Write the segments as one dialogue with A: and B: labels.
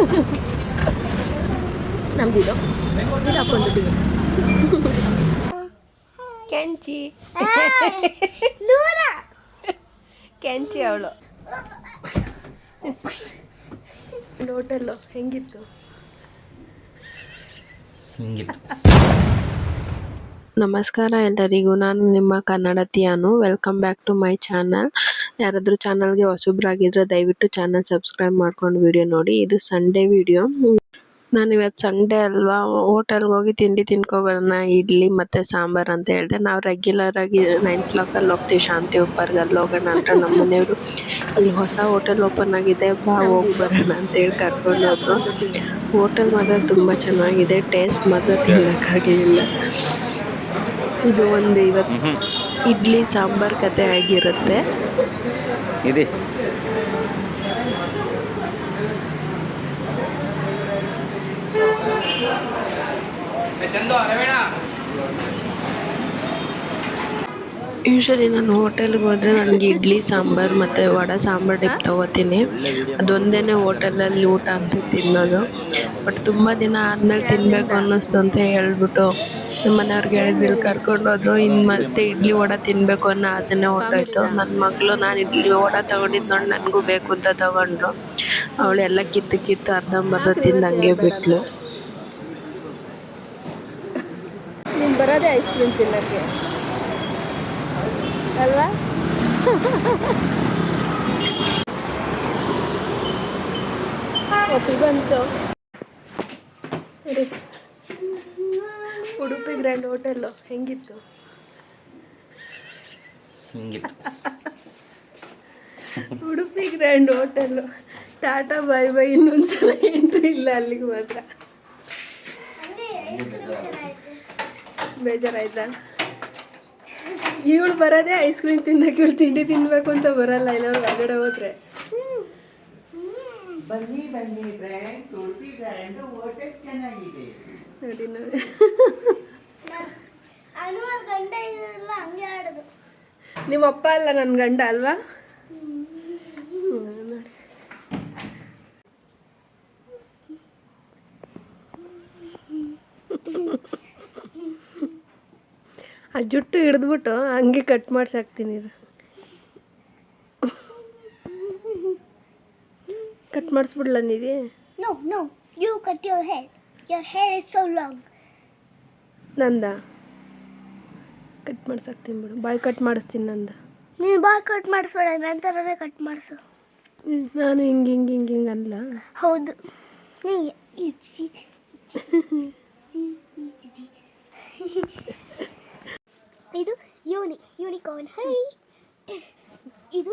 A: ನಮ್ದಿದು ಇದು. ಹಾಕೊಂಡಿದ್ದೀವಿ ಕೆಂಚಿ. ಕೆಂಚಿ ಅವಳು. ಹೋಟೆಲ್ಲು ಹೆಂಗಿತ್ತು?
B: ಹಿಂಗಿತ್ತು?
A: ನಮಸ್ಕಾರ ಎಲ್ಲರಿಗೂ. ನಾನು ನಿಮ್ಮ ಕನ್ನಡತಿಯಾನು welcome back to my channel ಯಾರಾದರೂ ಚಾನಲ್ಗೆ ಹೊಸಬ್ರಾಗಿದ್ರೆ ದಯವಿಟ್ಟು ಚಾನಲ್ ಸಬ್ಸ್ಕ್ರೈಬ್ ಮಾಡ್ಕೊಂಡು ವಿಡಿಯೋ ನೋಡಿ. ಇದು ಸಂಡೇ ವಿಡಿಯೋ ನಾನು ಇವತ್ತು ಸಂಡೇ ಅಲ್ವಾ? ಹೋಟೆಲ್ಗೆ ಹೋಗಿ ತಿಂಡಿ ತಿನ್ಕೊಬರೋಣ. ಇಡ್ಲಿ ಮತ್ತು ಸಾಂಬಾರು ಅಂತ ಹೇಳಿದೆ. ನಾವು ರೆಗ್ಯುಲರ್ ಆಗಿ ನೈನ್ ಕ್ಲಾಕಲ್ಲಿ ಹೋಗ್ತೀವಿ. ಶಾಂತಿ ಉಪ್ಪರ್ಗೆ ಅಲ್ಲಿ ಹೋಗೋಣ ಅಂತ ನಮ್ಮ ಮನೆಯವರು. ಇಲ್ಲಿ ಹೊಸ ಹೋಟೆಲ್ ಓಪನ್ ಆಗಿದೆ. ಬಾ ಹೋಗಿ ಬರೋಣ ಅಂತೇಳಿ ಕರ್ಕೊಂಡು ಹೋದ್ರು. ಹೋಟೆಲ್ ಮಾತ್ರ ತುಂಬ ಚೆನ್ನಾಗಿದೆ. ಟೇಸ್ಟ್ ಮಾತ್ರ ತಿನ್ನೋಕ್ಕಾಗಲಿಲ್ಲ ಇದು ಒಂದು ಇವತ್ತು ಇಡ್ಲಿ ಸಾಂಬಾರ್ ಕತೆ ಆಗಿರುತ್ತೆ.
B: ಇದೆ.
A: ಯೂಶಲಿ ನಾನು ಹೋಟೆಲ್ಗೆ ಹೋದರೆ ನನಗೆ ಇಡ್ಲಿ ಸಾಂಬಾರು ಮತ್ತು ವಡೆ ಸಾಂಬಾರು ಡಿಪ್ ತೊಗೋತೀನಿ. ಅದೊಂದೇ ಹೋಟೆಲಲ್ಲಿ ಊಟ ಅಂತ ತಿನ್ನೋದು. ಬಟ್ ತುಂಬ ದಿನ ಆದಮೇಲೆ ತಿನ್ನಬೇಕು ಅನ್ನಿಸ್ತು ಅಂತ ಹೇಳ್ಬಿಟ್ಟು ನಮ್ಮ ಮನೆಯವ್ರಿಗೆ ಹೇಳಿದ್ರು ಇಲ್ಲಿ ಕರ್ಕೊಂಡು ಹೋದ್ರು ಇನ್ನು ಮತ್ತೆ ಇಡ್ಲಿ ವಡೆ ತಿನ್ನಬೇಕು ಅನ್ನೋ ಆಸೆನೇ ಹೊರಟೋಯ್ತು ನನ್ನ ಮಗಳು ನಾನು ಇಡ್ಲಿ ವಡೆ ತೊಗೊಂಡಿದ್ದು ನೋಡಿ ನನಗೂ ಬೇಕು ಅಂತ ತಗೊಂಡ್ರು ಅವಳು ಎಲ್ಲ ಕಿತ್ತು ಕಿತ್ತು ಅರ್ಧಂಬರ್ಧ ತಿಂದು ಹಂಗೆ ಬಿಟ್ಲು.
C: ನೀನು ಬರೋದೇ ಐಸ್ ಕ್ರೀಮ್ ತಿನ್ನೋಕ್ಕೆ. ಅಲ್ವಾ?
A: ಬಂತು. ಉಡುಪಿ ಗ್ರ್ಯಾಂಡ್ ಹೋಟೆಲ್ಲು ಹೆಂಗಿತ್ತು?
B: ಹಿಂಗಿತ್ತು?
A: Udupi grand hotel tata bye bye ಇನ್ನೊಂದ್ಸಲ ಎಂಟ್ರಿ ಇಲ್ಲ ಅಲ್ಲಿಗೆ ಮಾತ್ರ. ಬೇಜಾರಾಯ್ತಾ? ಇವಳು ಬರೋದೇ ಐಸ್ ಕ್ರೀಮ್ ತಿನ್ನಕ್ಕೆ ಇವಳು ತಿಂಡಿ ತಿನ್ಬೇಕು ಅಂತ ಬರಲ್ಲ ಇಲ್ಲ ಹೊರಗಡೆ ಹೋದ್ರೆ.
D: ಬನ್ನಿ ಬನ್ನಿ ಫ್ರೆಂಡ್ ಉಡುಪಿ
A: ನಿಮ್ಮ ಅಪ್ಪ ಅಲ್ಲ ನನ್ನ ಗಂಡ ಅಲ್ವಾ? ಆ ಜುಟ್ಟು ಹಿಡಿದ್ಬಿಟ್ಟು ಹಂಗೆ ಕಟ್ ಮಾಡ್ಸಾಕ್ತೀನಿ ಇದು. ಕಟ್ ಮಾಡಿಸ್ಬಿಡ್ಲ ನೀವಿ
E: no no you cut your hair your hair is so long
A: ನಂದ? ಮಾಡ್ಸಾಕ್ತೀನಿ ಬಿಡು. ಬಾಯ್ ಕಟ್ ಮಾಡಿಸ್ತೀನಿ ನಂದು.
E: ನೀ ಬಾಯ್ ಕಟ್ ಮಾಡಿಸ್ಬೇಡ ನಂತರನೇ ಕಟ್ ಮಾಡಿಸು.
A: ನಾನು ಹಿಂಗೆ ಹಿಂಗೆ ಹಿಂಗೆ ಹಿಂಗೆ ಅಲ್ಲ.
E: ಹೌದು. ಹೀಗೆ ಈಚಿ ಇದು ಯೂನಿ ಯೂನಿಕಾರ್ನ್. ಹೈ. ಇದು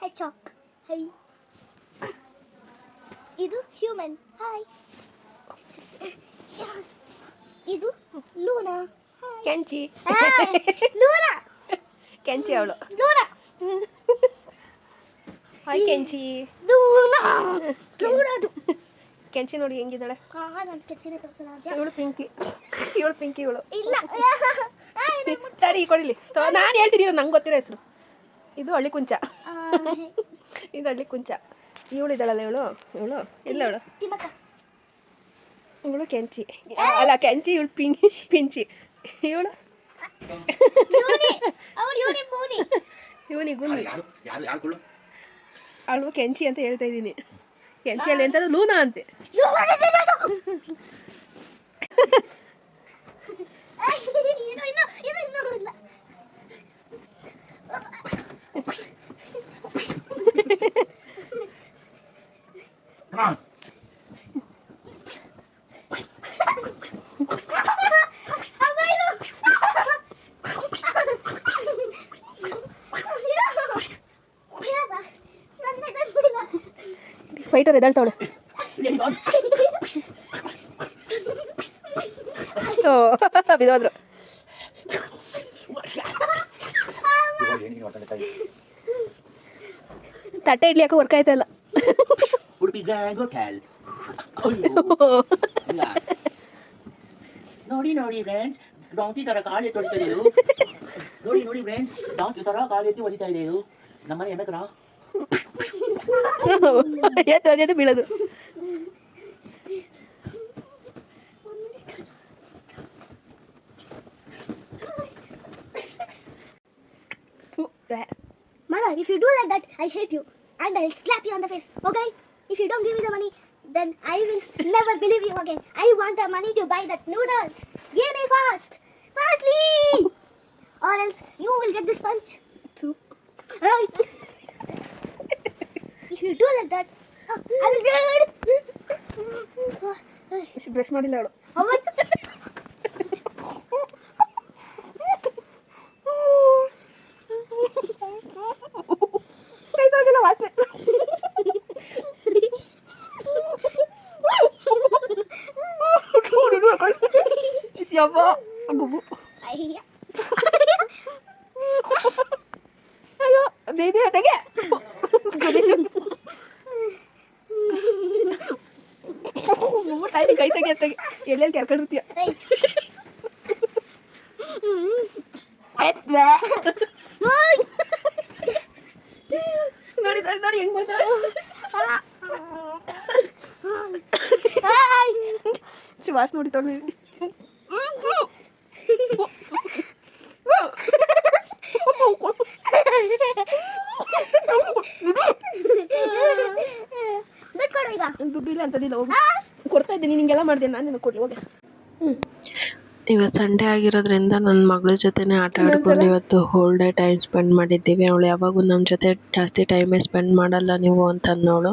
E: ಹೆಚಾಕ್ ಹೈ. ಇದು ಹ್ಯೂಮನ್. ಹಾಯ್. ಇದು ಲೂನಾ.
A: ಕೆಂಚಿ. ಕೆಂಚಿ ಅವಳು. ಹಾಯ್ ಕೆಂಚಿ. ಕೆಂಚಿ ನೋಡಿ ಹೆಂಗಿದ್ದಾಳೆ. ಇವಳು ಪಿಂಕಿ. ಇವಳು ಪಿಂಕಿ ಇವಳು.
E: ಇಲ್ಲ.
A: ತಡಿ ಕೊಡಿಲಿ. ನಾನು ಹೇಳ್ತೀನಿ ನಂಗೆ ಗೊತ್ತಿರೋ ಹೆಸರು. ಇದು ಹಳ್ಳಿ ಕುಂಚ ಇದು ಹಳ್ಳಿ ಕುಂಚ ಇವಳು ಇದ್ದಾಳಲ್ಲ ಇವಳು? ಇವಳು? ಇಲ್ಲ ಇವಳು ಇವಳು ಕೆಂಚಿ. ಅಲ್ಲ ಕೆಂಚಿ ಇವಳು ಪಿಂಕಿ ಪಿಂಚಿ. ಇವಳು?
E: ಯೂನಿ ಅವಳು ಯೂನಿ ಮೂನಿ
A: ಇವನಿಗೂ
B: ಯಾರು ಯಾರು ಯಾರು ಕೊಡು
A: ಅವಳು ಕೆಂಚಿ ಅಂತ ಹೇಳ್ತಾ ಇದ್ದೀನಿ. ಕೆಂಚಿಯಲ್ಲಿ ಎಂತ ಲೂನಾ ಅಂತೆ
E: ಇದು ಇನ್ನು ಇದು ಇನ್ನೂ ಇಲ್ಲ
B: Come on.
A: ಫೈಟರ್ ಎದ್ದಾಳ್ತಾವಳೆ ಓ ಬಿದೋದ್ರು ತಟ್ಟೆ ಇಡ್ಲಿ ಯಾಕೋ ವರ್ಕ್ ಆಯ್ತಾ
D: ಹೋಟೆಲ್ ನೋಡಿ ನೋಡಿ ಫ್ರೆಂಡ್ಸ್ ಡಾಂಕಿ ತರ ಕಾಲು ಎತ್ತಿ ಹೊಡಿತಾ ನೋಡಿ ನೋಡಿ ಫ್ರೆಂಡ್ಸ್ ಡಾಂಕಿ ತರ ಕಾಲು ಎತ್ತಿ ಹೊಡಿತಾ ಇದೆ ಇದು ನಮ್ಮನೆ ಎಮ್ಮೆ ತರ
A: ಎದ್ದು ಅದೇದು ಬೀಳೋದು
E: Mother, if you do like that, I hate you. And I'll slap you on the face, okay? If you don't give me the money, then I will never believe you again. I want the money to buy that noodles. Give me fast. Fastly! Or else you will get this punch. Right. if you do like that, uh, I will get
C: brush ಮಾಡಿಲ್ಲ ಅವಳು ಕೈ ತೊಳ್ದಿಲ್ಲ ವಾಸನೆ ಯವ್ವ ಗುಬ್ಬು ಅಯ್ಯೋ baby ತೆಗೆ Time ಕೈ ತೆಗೆ ತೆಗೆ. ಎಲ್ಲೆಲ್ಲಿ ಕೆರ್ಕೊಂಡಿರ್ತೀಯ. ನೋಡಿ ನೋಡಿ ನೋಡಿ ಹೆಂಗ್ ಮಾಡ್ತಾಳೆ. ಶ್ವಾಸ ನೋಡಿ ತೊಗೊಂಡು
E: ದುಡ್ಡು ಕೊಡು ಈಗ.
C: ದುಡ್ಡು ಇಲ್ಲ ಅಂತದಿಲ್ಲ ಹೋಗಿ. ಕೊಡ್ತಾ ಇದ್ದೀನಿ ನಿಂಗೆಲ್ಲ ಮಾಡಿದೆ ನಾನು ನಿನಗೆ ಕೊಡ್ಲಿ ಹೋಗಿ.
A: ಇವತ್ತು ಸಂಡೇ ಆಗಿರೋದ್ರಿಂದ ನನ್ನ ಮಗಳ ಜೊತೆನೇ ಆಟ ಆಡ್ಕೊಂಡು ಇವತ್ತು ಹೋಲ್ ಡೇ ಟೈಮ್ ಸ್ಪೆಂಡ್ ಮಾಡಿದ್ದೀವಿ. ಅವಳು ಯಾವಾಗೂ ನಮ್ಮ ಜೊತೆ ಜಾಸ್ತಿ ಟೈಮೇ ಸ್ಪೆಂಡ್ ಮಾಡಲ್ಲ ನೀವು ಅಂತ ಅನ್ನೋಳು.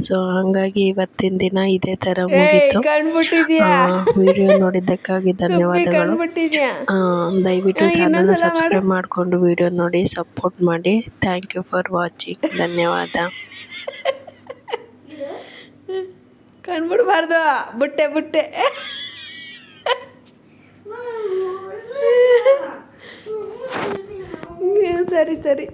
A: ಸೊ ಹಂಗಾಗಿ ಇವತ್ತಿನ ದಿನ ಇದೇ ಥರ ಮುಗೀತು. ವಿಡಿಯೋ ನೋಡಿದ್ದಕ್ಕಾಗಿ ಧನ್ಯವಾದಗಳು. ಆ, ದಯವಿಟ್ಟು
C: ಚಾನಲ್
A: ಚಾನಲ್ನ ಸಬ್ಸ್ಕ್ರೈಬ್ ಮಾಡಿಕೊಂಡು ವಿಡಿಯೋ ನೋಡಿ ಸಪೋರ್ಟ್ ಮಾಡಿ. ಥ್ಯಾಂಕ್ ಯು ಫಾರ್ ವಾಚಿಂಗ್ ಧನ್ಯವಾದ.
C: ಕಣ್ಬಿಡ್ಬಾರ್ದು. ಬುಟ್ಟೆ ಬುಟ್ಟೆ. ಸರಿ ಸರಿ.